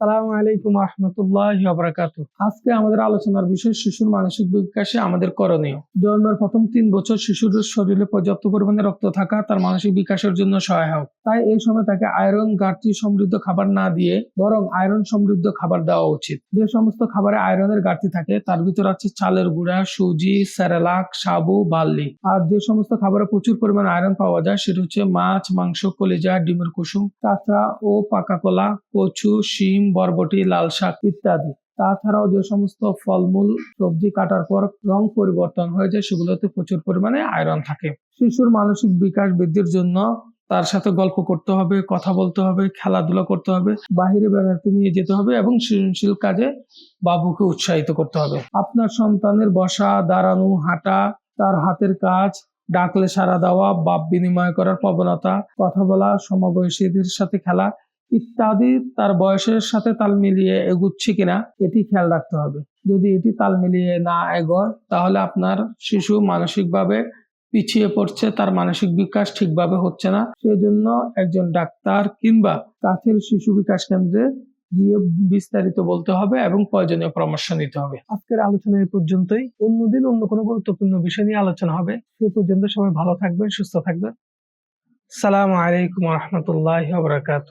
সালামু আলাইকুম রহমতুল্লাহ আবরাকাত আজকে আমাদের আলোচনার বিষয় শিশুর মানসিক বিকাশে আমাদের করণীয়। জন্মের প্রথম তিন বছর শিশুর শরীরে পর্যাপ্ত পরিমাণে রক্ত থাকা তার মানসিক বিকাশের জন্য সহায়ক। তাই এই সময় তাকে আয়রন ঘাটতি সমৃদ্ধ খাবার না দিয়ে বরং আয়রন সমৃদ্ধ খাবার দেওয়া উচিত। যে সমস্ত খাবারে আয়রনের ঘাটতি থাকে, তার ভিতর আছে চালের গুঁড়া, সুজি স্যারেলাক সাবু, বার্লি। আর যে সমস্ত খাবারে প্রচুর পরিমাণে আয়রন পাওয়া যায়, সেটা হচ্ছে মাছ, মাংস, কলিজা, ডিমের কুসুম কাঁচা ও পাকা কলা, কচু, শিম, বরবটি, লাল শাক ইত্যাদি। তাছাড়াও যে সমস্ত ফলমূল, সবজি কাটার পর রং পরিবর্তন হয়ে যায়, সেগুলোতে প্রচুর পরিমাণে আয়রন থাকে। শিশুর মানসিক বিকাশ বৃদ্ধির জন্য তার সাথে গল্প করতে হবে, কথা বলতে হবে, খেলাধুলা করতে হবে, বাহিরে বেড়াতে নিয়ে যেতে হবে এবং সৃজনশীল কাজে বাবুকে উৎসাহিত করতে হবে। আপনার সন্তানের বসা, দাঁড়ানো, হাঁটা, তার হাতের কাজ, ডাকলে সাড়া দেওয়া, বাপ বিনিময় করার প্রবণতা, কথা বলা, সমবয়সীদের সাথে খেলা ইত্যাদি, তার বয়সের সাথে তাল মিলিয়ে এগুচ্ছে কিনা, এটি খেয়াল রাখতে হবে। যদি এটি তাল মিলিয়ে না এগোয়, তাহলে আপনার শিশু মানসিকভাবে পিছিয়ে পড়ছে, তার মানসিক বিকাশ ঠিকভাবে হচ্ছে না। সেজন্য একজন ডাক্তার কিংবা কাছের শিশু বিকাশ কেন্দ্রে গিয়ে বিস্তারিত বলতে হবে এবং প্রয়োজনীয় পরামর্শ নিতে হবে। আজকের আলোচনা এই পর্যন্তই। অন্যদিন অন্য কোনো গুরুত্বপূর্ণ বিষয় নিয়ে আলোচনা হবে। সে পর্যন্ত সবাই ভালো থাকবেন, সুস্থ থাকবেন। সালাম আলাইকুম রহমতুল্লাহ বরাকাত